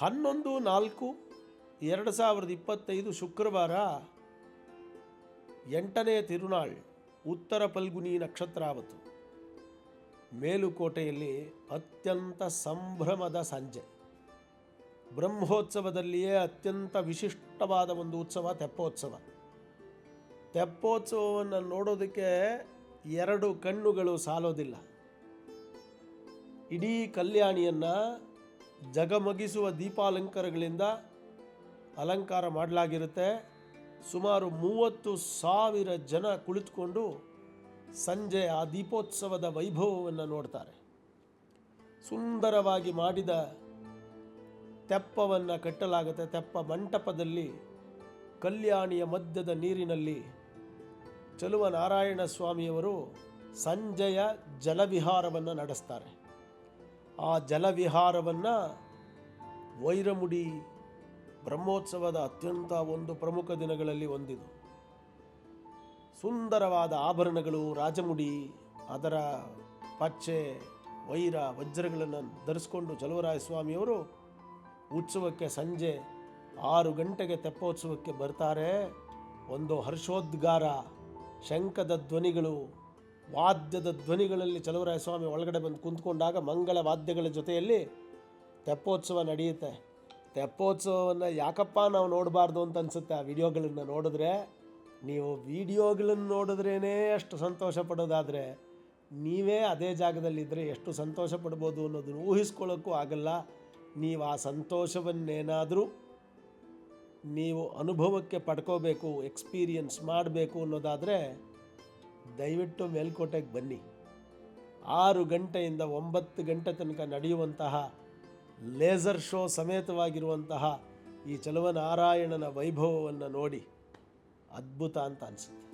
ಹನ್ನೊಂದು, ನಾಲ್ಕು, ಎರಡು ಸಾವಿರದ ಇಪ್ಪತ್ತೈದು ಶುಕ್ರವಾರ ಎಂಟನೇ ತಿರುನಾಳ್, ಉತ್ತರ ಫಲ್ಗುನಿ ನಕ್ಷತ್ರಾವತು. ಮೇಲುಕೋಟೆಯಲ್ಲಿ ಅತ್ಯಂತ ಸಂಭ್ರಮದ ಸಂಜೆ. ಬ್ರಹ್ಮೋತ್ಸವದಲ್ಲಿಯೇ ಅತ್ಯಂತ ವಿಶಿಷ್ಟವಾದ ಒಂದು ಉತ್ಸವ ತೆಪ್ಪೋತ್ಸವ. ತೆಪ್ಪೋತ್ಸವವನ್ನು ನೋಡೋದಕ್ಕೆ ಎರಡು ಕಣ್ಣುಗಳು ಸಾಲೋದಿಲ್ಲ. ಇಡೀ ಕಲ್ಯಾಣಿಯನ್ನು ಜಗಮಗಿಸುವ ದೀಪಾಲಂಕಾರಗಳಿಂದ ಅಲಂಕಾರ ಮಾಡಲಾಗಿರುತ್ತೆ. ಸುಮಾರು ಮೂವತ್ತು ಸಾವಿರ ಜನ ಕುಳಿತುಕೊಂಡು ಸಂಜೆ ಆ ದೀಪೋತ್ಸವದ ವೈಭವವನ್ನು ನೋಡ್ತಾರೆ. ಸುಂದರವಾಗಿ ಮಾಡಿದ ತೆಪ್ಪವನ್ನು ಕಟ್ಟಲಾಗುತ್ತೆ. ತೆಪ್ಪ ಮಂಟಪದಲ್ಲಿ ಕಲ್ಯಾಣಿಯ ಮಧ್ಯದ ನೀರಿನಲ್ಲಿ ಚಲುವ ನಾರಾಯಣ ಸ್ವಾಮಿಯವರು ಸಂಜೆಯ ಜಲವಿಹಾರವನ್ನು ನಡೆಸ್ತಾರೆ. ಆ ಜಲವಿಹಾರವನ್ನು ವೈರಮುಡಿ ಬ್ರಹ್ಮೋತ್ಸವದ ಅತ್ಯಂತ ಒಂದು ಪ್ರಮುಖ ದಿನಗಳಲ್ಲಿ ಒಂದಿದು. ಸುಂದರವಾದ ಆಭರಣಗಳು, ರಾಜಮುಡಿ, ಅದರ ಪಚ್ಚೆ, ವೈರ, ವಜ್ರಗಳನ್ನು ಧರಿಸ್ಕೊಂಡು ಚಲುವರಾಯ ಸ್ವಾಮಿಯವರು ಉತ್ಸವಕ್ಕೆ ಸಂಜೆ ಆರು ಗಂಟೆಗೆ ತೆಪ್ಪೋತ್ಸವಕ್ಕೆ ಬರ್ತಾರೆ. ಒಂದು ಹರ್ಷೋದ್ಗಾರ, ಶಂಖದ ಧ್ವನಿಗಳು ವಾದ್ಯದ ಧ್ವನಿಗಳಲ್ಲಿ ಚಲುವರಾಯ ಸ್ವಾಮಿ ಒಳಗಡೆ ಬಂದು ಕುಂತ್ಕೊಂಡಾಗ ಮಂಗಳ ವಾದ್ಯಗಳ ಜೊತೆಯಲ್ಲಿ ತೆಪ್ಪೋತ್ಸವ ನಡೆಯುತ್ತೆ. ತೆಪ್ಪೋತ್ಸವವನ್ನು ಯಾಕಪ್ಪ ನಾವು ನೋಡಬಾರ್ದು ಅಂತ ಅನಿಸುತ್ತೆ? ಆ ವಿಡಿಯೋಗಳನ್ನು ನೋಡಿದ್ರೆ, ನೀವು ವಿಡಿಯೋಗಳನ್ನು ನೋಡಿದ್ರೇ ಅಷ್ಟು ಸಂತೋಷ ಪಡೋದಾದರೆ, ನೀವೇ ಅದೇ ಜಾಗದಲ್ಲಿದ್ದರೆ ಎಷ್ಟು ಸಂತೋಷ ಪಡ್ಬೋದು ಅನ್ನೋದನ್ನು ಊಹಿಸ್ಕೊಳ್ಳೋಕ್ಕೂ ಆಗಲ್ಲ. ನೀವು ಆ ಸಂತೋಷವನ್ನೇನಾದರೂ ನೀವು ಅನುಭವಕ್ಕೆ ಪಡ್ಕೋಬೇಕು, ಎಕ್ಸ್ಪೀರಿಯನ್ಸ್ ಮಾಡಬೇಕು ಅನ್ನೋದಾದರೆ ದಯವಿಟ್ಟು ಮೇಲ್ಕೋಟೆಗೆ ಬನ್ನಿ. ಆರು ಗಂಟೆಯಿಂದ ಒಂಬತ್ತು ಗಂಟೆ ತನಕ ನಡೆಯುವಂತಹ ಲೇಸರ್ ಶೋ ಸಮೇತವಾಗಿರುವಂತಹ ಈ ಚಲುವನಾರಾಯಣನ ವೈಭವವನ್ನು ನೋಡಿ ಅದ್ಭುತ ಅಂತ ಅನಿಸುತ್ತೆ.